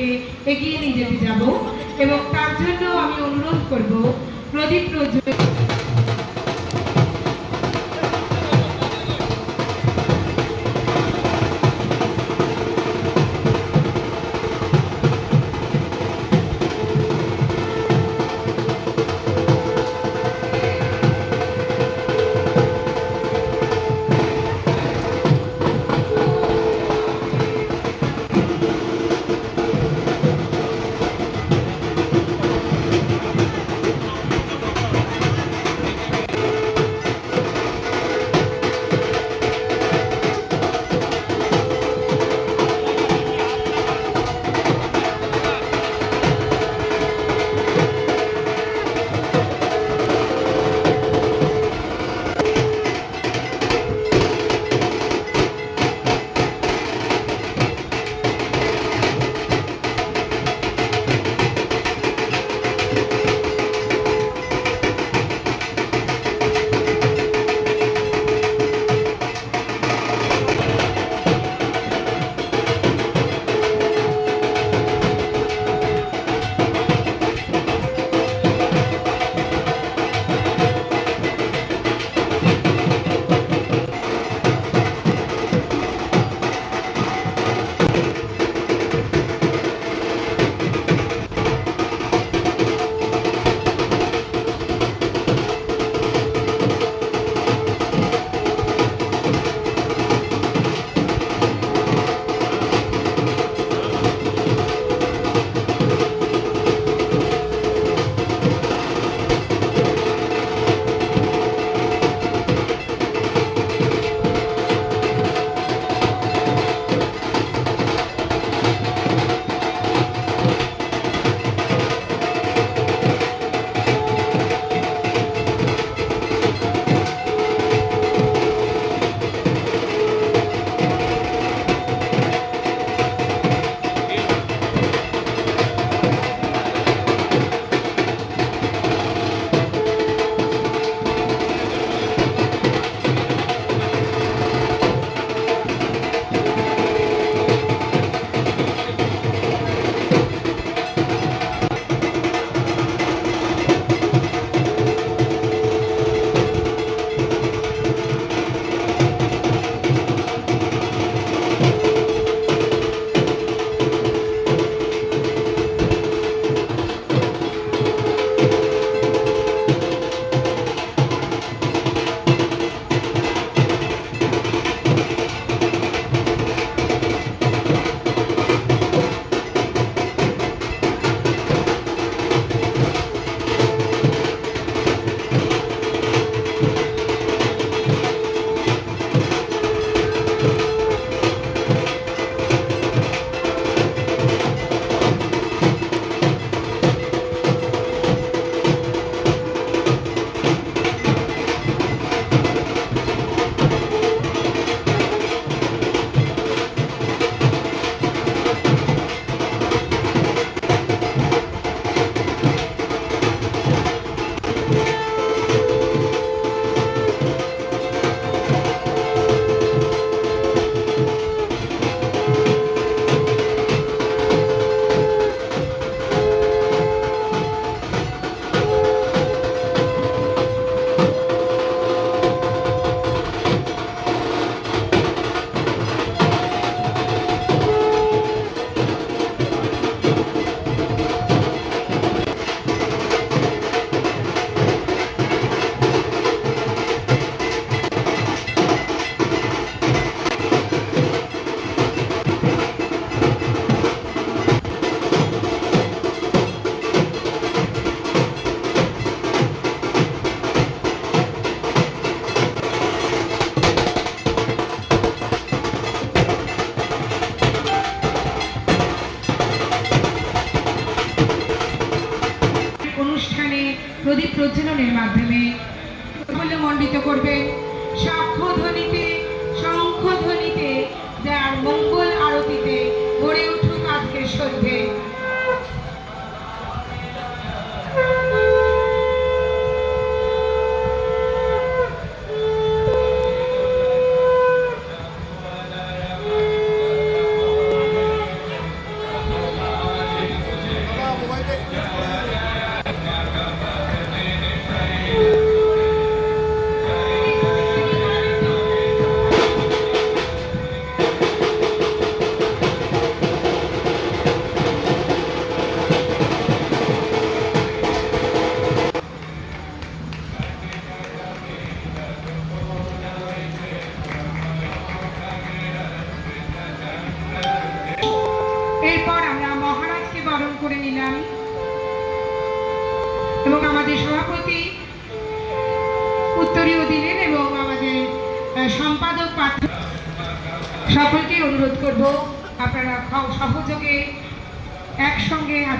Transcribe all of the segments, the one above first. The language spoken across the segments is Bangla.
কাজকে এগিয়ে নিয়ে যেতে যাব এবং তার জন্য আমি অনুরোধ করব প্রদীপ প্রজ্বল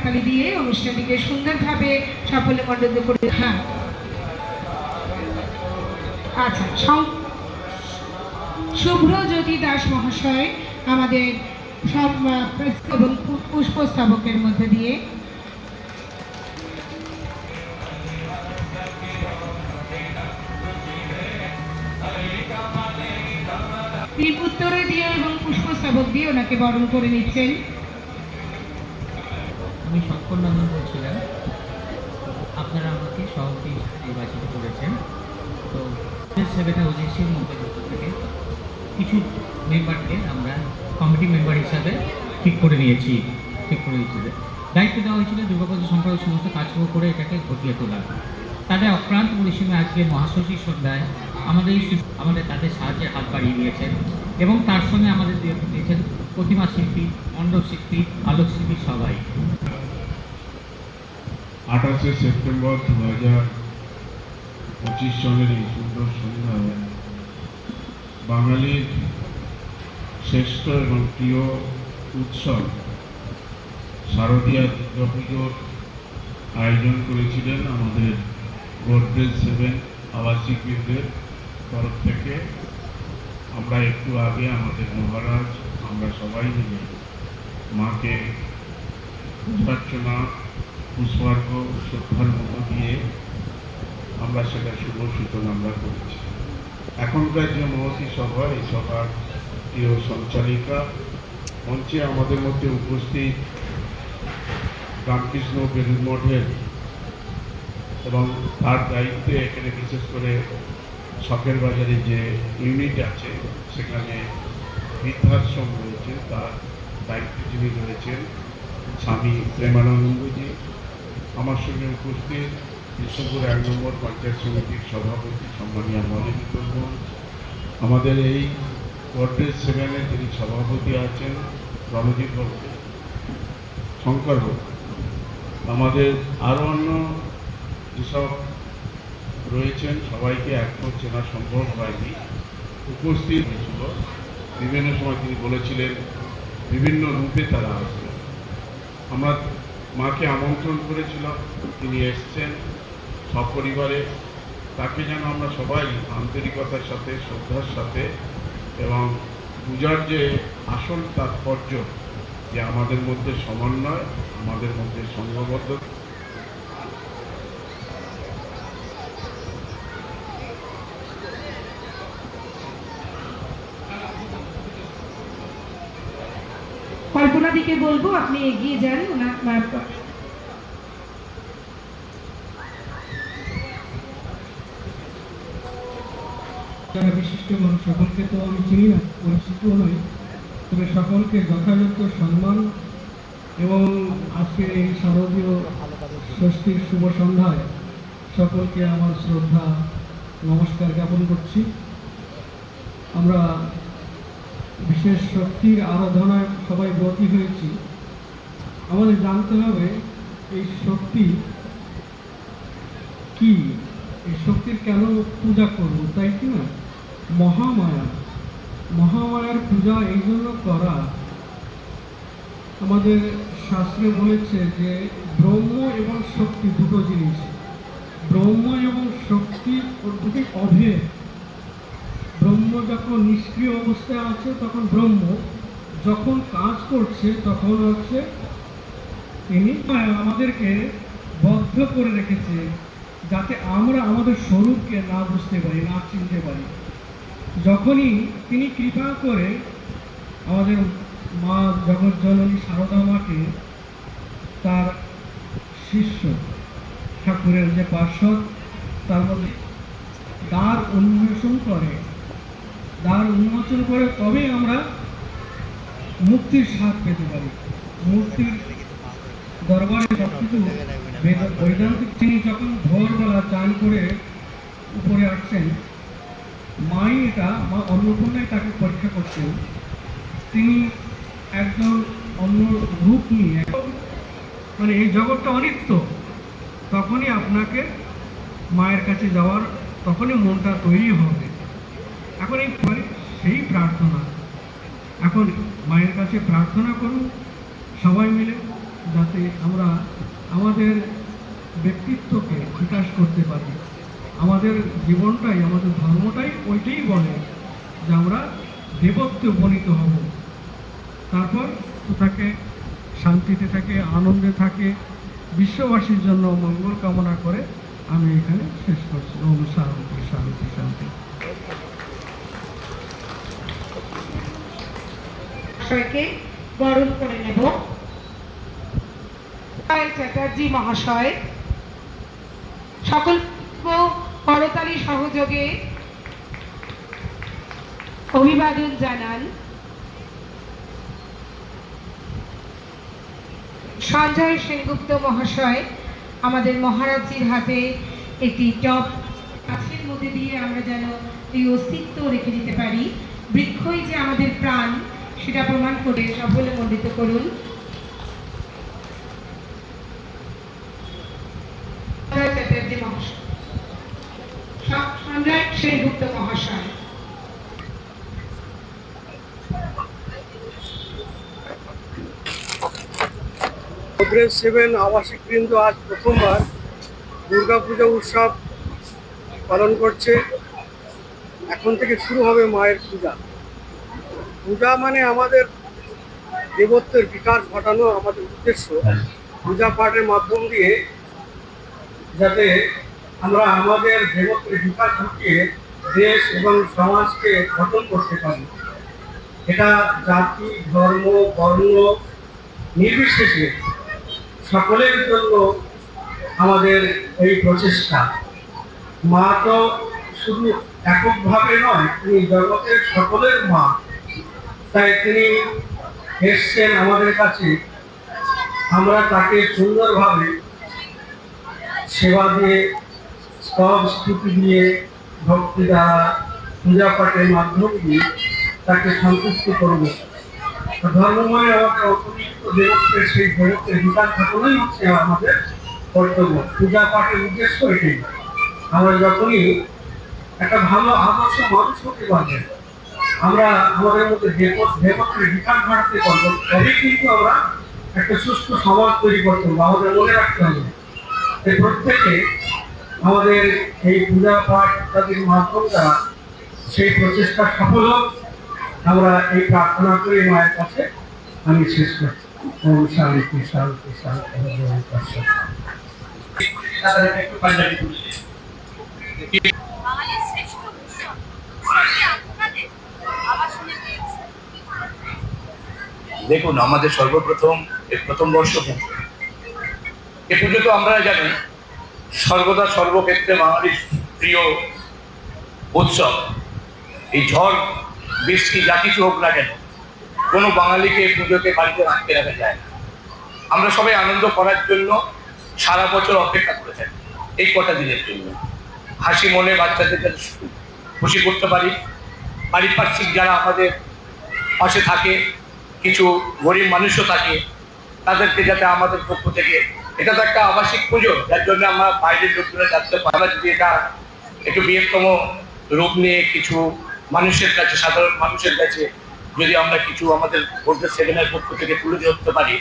হাততালি দিয়ে অনুষ্ঠানটিকে সুন্দরভাবে সাফল্য মণ্ডিত করে হ্যাঁ। আচ্ছা শুভ্রজ্যোতি দাস মহাশয় আমাদের সব এবং পুষ্পস্তবকের মধ্যে দিয়ে তিনি উত্তরে দিয়ে এবং পুষ্পস্তবক দিয়ে ওনাকে বরণ করে নিচ্ছেন। আমি শঙ্কর নন্দন বলছিলাম, আপনারা আমাকে সভাপতি নির্বাচিত করেছেন। তো সেভেনের ওজেসির মধ্যে থেকে কিছু মেম্বারকে আমরা কমিটি মেম্বার হিসাবে ঠিক করে নিয়েছি, ঠিক করে দিয়েছিল দায়িত্ব দেওয়া হয়েছিল দুর্গাপুজো সম্পর্কে সমস্ত কাজকর্ম করে এটাকে ঘটিয়ে তোলা। তাদের অক্রান্ত পরিসীমে আজকে মহাষষ্ঠী সন্ধ্যায় আমাদের আমাদের তাদের সাহায্যের হাত বাড়িয়ে দিয়েছেন এবং তার সঙ্গে আমাদের দিয়েছেন প্রতিমা শিল্পী, মণ্ডপ শিল্পী আলোক শিল্পী সবাই। আঠাশে সেপ্টেম্বর দু হাজার পঁচিশ সনের এই সুন্দর সন্ধ্যায় বাঙালির শ্রেষ্ঠ এবং প্রিয় উৎসব শারদীয়া দুর্গাপুজোর আয়োজন করেছিলেন আমাদের গোদরেজ সেভেন আবাসিক তরফ থেকে। আমরা একটু আগে আমাদের মহারাজ, আমরা সবাই মিলে মাকে প্রার্থনা পুষ্পার্ঘ শ্রদ্ধার মতো দিয়ে আমরা সেটা শুভ সূচনা আমরা করেছি। এখনকার যে মহতী সভা, এই সভার প্রিয় সঞ্চালিকা মঞ্চে আমাদের মধ্যে উপস্থিত রামকৃষ্ণ বেলুর মঠের এবং তার দায়িত্বে এখানে বিশেষ করে শখের বাজারে যে ইউনিট আছে, সেখানে বৃদ্ধাশ্রম রয়েছে, তার দায়িত্ব যিনি রয়েছেন স্বামী প্রেমানন্দজি। আমার সঙ্গে উপস্থিত বিষ্ণুপুর এক নম্বর পঞ্চায়েত সমিতির সভাপতি সম্মানীয় মলিনী বর্মন আমাদের এই গোদরেজ সেভেনের যিনি সভাপতি আছেন রণজিৎ বাবু, শঙ্কর আমাদের আরও অন্য যেসব রয়েছেন, সবাইকে এখন চেনা সম্ভব হয়নি। উপস্থিত হয়েছিল। বিভিন্ন সময় তিনি বলেছিলেন, বিভিন্ন রূপে তারা আসবে। আমরা মাকে আমন্ত্রণ করেছিলাম। তিনি এসছেন সপরিবারে। তাকে যেন আমরা সবাই আন্তরিকতার সাথে, শ্রদ্ধার সাথে এবং পূজার যে আসল তাৎপর্য, যে আমাদের মধ্যে সমন্বয়, আমাদের মধ্যে সংঘবদ্ধ কল্পনা বলব, আপনি এগিয়ে যান, ওনার যারা বিশিষ্ট মানুষ, সকলকে তো আমি চিনি না পরিচিতও নই, তবে সকলকে যথাযথ সম্মান এবং আজকে এই শারদীয় ষষ্ঠীর শুভ সন্ধ্যায় সকলকে আমার শ্রদ্ধা, নমস্কার জ্ঞাপন করছি। আমরা বিশেষ শক্তির আরাধনায় সবাই ব্রতী হয়েছি। আমাদের জানতে হবে, এই শক্তি কি? এই শক্তির কেন পূজা করব, তাই কি না? মহামায়া। মহামায়ার পূজা এই জন্য করা। আমাদের শাস্ত্রে বলেছে যে ব্রহ্ম এবং শক্তি দুটো জিনিস। ব্রহ্ম এবং শক্তি অভেদ। ব্রহ্ম যখন নিষ্ক্রিয় অবস্থায় আছে, তখন ব্রহ্ম। যখন কাজ করছে, তখন হচ্ছে তিনি আমাদেরকে বদ্ধ করে রেখেছে, যাতে আমরা আমাদের স্বরূপকে না বুঝতে পারি, না চিনতে পারি। যখনই তিনি কৃপা করে আমাদের মা জগৎ জননী সারদা মাকে তার শিষ্য, ঠাকুরের যে পার্শ্বদ, তার মধ্যে দ্বার উন্মোচন করে দ্বার উন্মোচন করে তবেই আমরা মুক্তির স্বাদ পেতে পারি। মুক্তির দরবারে সব কিছু বৈদান্তিক তিনি যখন ভোরবেলা চান করে উপরে আসছেন, মাই এটা, মা অন্নপূর্ণায় তাকে পরীক্ষা করছেন। তিনি একজন অন্য রূপ নিয়ে মানে এই জগৎটা অনিত্য। তখনই আপনাকে মায়ের কাছে যাওয়ার তখনই মনটা তৈরি হবে। এখন এই পরে সেই প্রার্থনা। এখন মায়ের কাছে প্রার্থনা করুন, সবাই মিলে যাতে আমরা আমাদের ব্যক্তিত্বকে বিকাশ করতে পারি। আমাদের জীবনটাই, আমাদের ধর্মটাই ওইটাই বলে যে আমরা দেবত্বে উপনীত হব। তারপর থাকে, শান্তিতে থাকে, আনন্দে থাকে, বিশ্ববাসীর জন্য মঙ্গল কামনা করে আমি এখানে শেষ করছি। ওম শান্তি শান্তি শান্তি। মহাশয়কে বরণ করে নেব। চ্যাটার্জি মহাশয় সকল করতালি সহযোগে অভিবাদন জানান। সঞ্জয় সেনগুপ্ত মহাশয়, আমাদের মহারাজজির হাতে একটি টপ গাছের মধ্যে দিয়ে আমরা যেন এই অস্তিত্ব রেখে দিতে পারি। বৃক্ষই যে আমাদের প্রাণ সেটা প্রমাণ করে সকলে মণ্ডিত করুন। মহাশয় গোদরেজ সেভেন আবাসিক বৃন্দ আজ প্রথমবার দুর্গাপূজা উৎসব পালন করছে। এখন থেকে শুরু হবে মায়ের পূজা। পূজা মানে আমাদের দেবত্বের বিকাশ ঘটানো আমাদের উদ্দেশ্য। পূজা পাঠের মাধ্যম দিয়ে যাতে আমরা আমাদের দেবত্বের বিকাশ ঘটিয়ে দেশ এবং সমাজকে গঠন করতে পারি। এটা জাতি, ধর্ম, বর্ণ নির্বিশেষে সকলের জন্য আমাদের এই প্রচেষ্টা। মা তো শুধু এককভাবে নয়, তিনি জগতের সকলের মা। তাই তিনি এসছেন আমাদের কাছে। আমরা তাকে সুন্দরভাবে সেবা দিয়ে, স্তব স্তুতি দিয়ে, ভক্তি দ্বারা পূজা পাঠের মাধ্যম দিয়ে তাকে সন্তুষ্ট করব। ধর্মময় আমাদের অপরিচিত দেবত্বের সেই দেবত্বের বিকাশ ঘটনাই হচ্ছে আমাদের কর্তব্য। পূজা পাঠের উদ্দেশ্য এটাই। আমরা যখনই একটা ভালো আদর্শ মানুষ হতে পারবে আমরা আমাদের মধ্যে দেবত্বের বিকাশ ঘটাতে পারব তবেই কিন্তু আমরা একটা সুস্থ সমাজ তৈরি করতে পারব, আমাদের মনে রাখতে হবে। যে প্রত্যেকে আমাদের এই পূজা পাঠ ইত্যাদির মাধ্যম দ্বারা সেই প্রচেষ্টা সফল হোক। আমরা এই প্রার্থনা করি মায়ের কাছে। আমি শেষ করছি। ওম শান্তি ওম তৎসৎ। বাঙালির শ্রেষ্ঠ উৎসব সেটি আপনাদের আবাসনে পেয়েছে দেখুন, আমাদের সর্বপ্রথম এর প্রথম বর্ষ পুজো এ পুজো তো আমরা জানি, সর্বদা সর্বক্ষেত্রে বাঙালির প্রিয় উৎসব, এই ঝড়, বৃষ্টি, যা কিছু হোক না কেন, কোনো বাঙালিকে এই পুজোকে বাড়িতে আটকে রাখা যায় না। আমরা সবাই আনন্দ করার জন্য সারা বছর অপেক্ষা করে থাকি, এই কটা দিনের জন্য। হাসি মনে বাচ্চাদের যাতে খুশি করতে পারি, পারিপার্শ্বিক যারা আমাদের পাশে থাকে কিছু গরিব মানুষও থাকে তাদেরকে যাতে আমাদের পক্ষ থেকে এটা তো একটা আবাসিক পুজো যার জন্য আমরা বাইরের লোকজনে যাতে পারা যদি এটা একটু বৃহত্তম রূপ নিয়ে কিছু মানুষের কাছে সাধারণ মানুষের কাছে যদি আমরা কিছু আমাদের ভোল্টেজ সেভেনের পক্ষ থেকে তুলে ধরতে পারি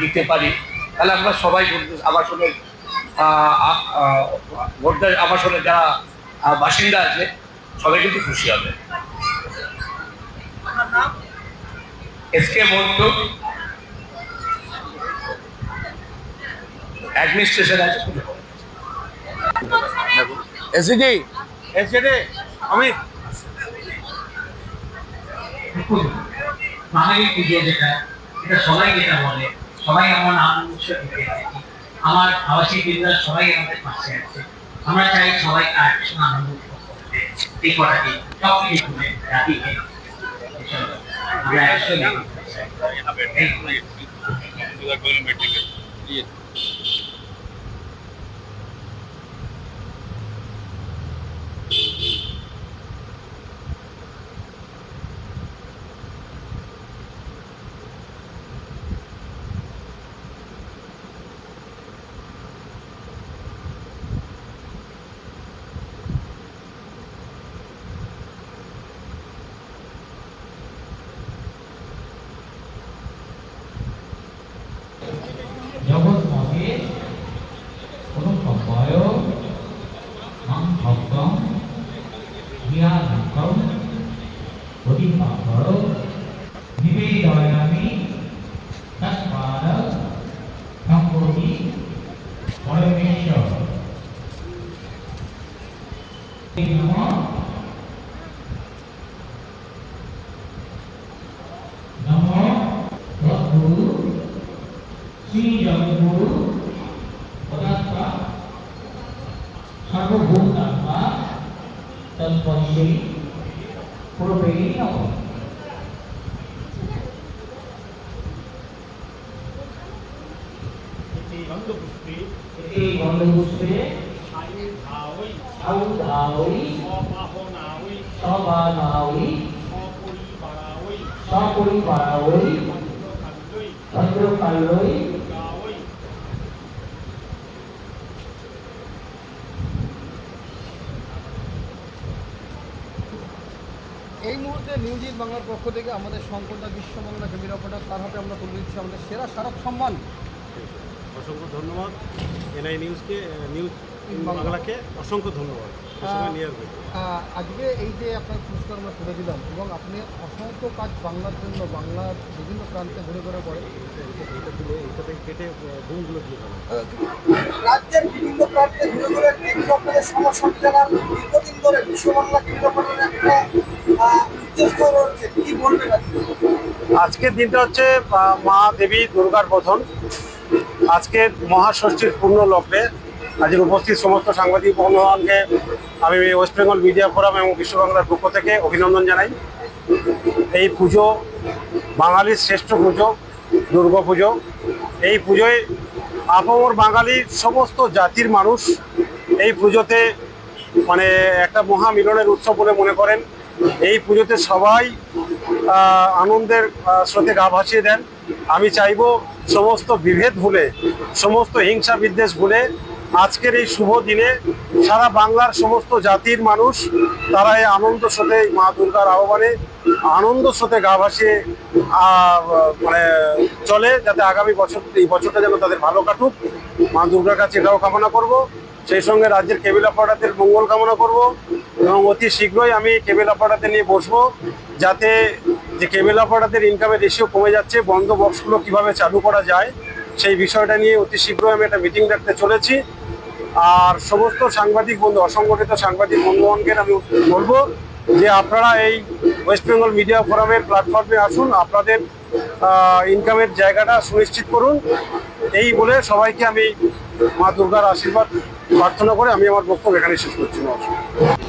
দিতে পারি তাহলে আমরা সবাই ভোল্টেজ আবাসনের আহ, আবাসনের যারা বাসিন্দা আছে সবাই কিন্তু খুশি হবে। এসকে মন্টু অ্যাডমিনিস্ট্রেশন আছে। এসিডি এসিডি আমি। বাঙালি পুজো যেটা এটা সবাই যেটা বলে সবাই আমার উৎসব আমার আবাসিক বিদ্যালয় সবাই আমাদের পাশে আছে। আমরা চাই সবাই আর আনন্দ করতে। এই দিন সব কিছু এসব আমরা একসঙ্গে এই করো নিবেদয়ামি তৎপাদ সম্পত্তি পরমেশ্বর নমঃ গন্ধপুষ্পে সপরিবারাওই এই মুহূর্তে নিউজ বাংলার পক্ষ থেকে আমাদের শঙ্করদা বিশ্ব বাংলা অপারেটার তার হাতে আমরা তুলে দিচ্ছি আমাদের সেরা স্মারক সম্মান। অসংখ্য ধন্যবাদ। এনআই নিউজকে নিউজ বাংলা। বাংলাকে অসংখ্য ধন্যবাদ। আজকে এই যে আপনার পুরস্কার আমরা তুলে দিলাম এবং আপনি অসংখ্য কাজ বাংলার জন্য বাংলার বিভিন্ন প্রান্তে ঘুরে ঘুরে পড়ে। এটা দিলে এটাতে কেটে গুণগুলো দিয়ে দেবে। রাজ্যের বিভিন্ন প্রান্তে ঘুরে ঘুরে আপনাদের সমস্যা জানার দীর্ঘদিন ধরে বিশ্ব বাংলা কেন্দ্র আপনাদের একটা উদ্দেশ্য রয়েছে। কি বলবেন আজকে? আজকের দিনটা হচ্ছে মা দেবী দুর্গার বোধন আজকে মহাষষ্ঠীর পূর্ণ লগ্নে আজকের উপস্থিত সমস্ত সাংবাদিক বন্ধুগণকে আমি ওয়েস্ট বেঙ্গল মিডিয়া ফোরাম এবং বিশ্ব বাংলার পক্ষ থেকে অভিনন্দন জানাই। এই পুজো বাঙালির শ্রেষ্ঠ পুজো, দুর্গা পুজো। এই পুজোয় আপামর বাঙালির সমস্ত জাতির মানুষ এই পুজোতে মানে একটা মহা মিলনের উৎসব বলে মনে করেন। এই পুজোতে সবাই আনন্দের স্রোতে গা ভাসিয়ে দেন। আমি চাইব সমস্ত বিভেদ ভুলে, সমস্ত হিংসা বিদ্বেষ ভুলে আজকের এই শুভ দিনে সারা বাংলার সমস্ত জাতির মানুষ তারা এই আনন্দ স্রোতে মা দুর্গার আহ্বানে আনন্দ স্রোতে গা ভাসিয়ে মানে চলে যাতে আগামী বছর, এই বছরটা যেন তাদের ভালো কাটুক। মা দুর্গার কাছে এটাও কামনা করব। সেই সঙ্গে রাজ্যের কেবিল অপারেটারদের মঙ্গল কামনা করব এবং অতি শীঘ্রই আমি কেবিল অপারেটারদের নিয়ে বসবো যাতে যে কেবিল অপারেটারদের ইনকামের রেশিও কমে যাচ্ছে, বন্ধ বক্সগুলো কীভাবে চালু করা যায়, সেই বিষয়টা নিয়ে অতি শীঘ্রই আমি একটা মিটিং রাখতে চলেছি। আর সমস্ত সাংবাদিক বন্ধু, অসংগঠিত সাংবাদিক বন্ধুগণকে আমি বলব যে আপনারা এই ওয়েস্ট বেঙ্গল মিডিয়া ফোরামের প্ল্যাটফর্মে আসুন, আপনাদের ইনকামের জায়গাটা সুনিশ্চিত করুন। এই বলে সবাইকে আমি মা দুর্গার আশীর্বাদ প্রার্থনা করে আমি আমার বক্তব্য এখানে শেষ করছি। নমস্কার।